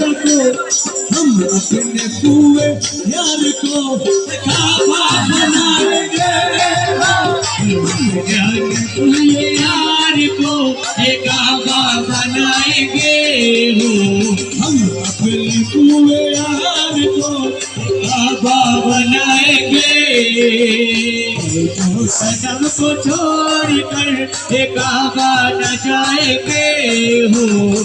बेटा को हम अपने कुए यार को अपने यार को एक आबा बनाएँगे। हो हम अपने कुए यार को आबा बनाएँगे। तो को छोड़ कर एक आबा न जाएँगे। हो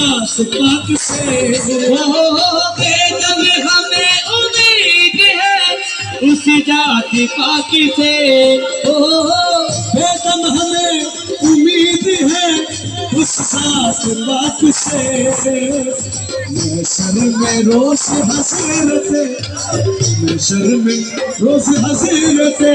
सास पाक से बेदम हमें उम्मीद है उस जाति पाकि से। ओ हमें उम्मीद है उस सास पाक से। मैं सर में रोज हसीरते मैं सर में रोज हसीरते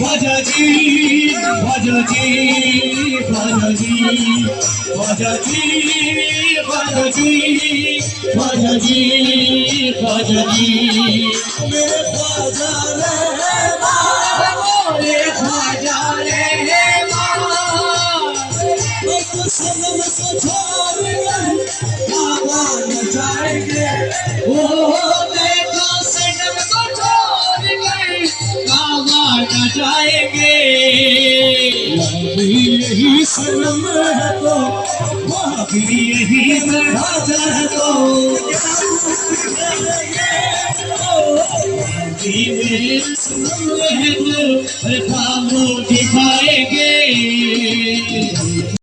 ভজজি ভজজি ভজজি ভজজি ভজজি ভজজি ভজজি মেরে ভজা রে जाएंगे अभी यही सनम है तो वहाँ भी यही सर ख्वाजा है तो मेरे सुनने तो खामो दिखाएंगे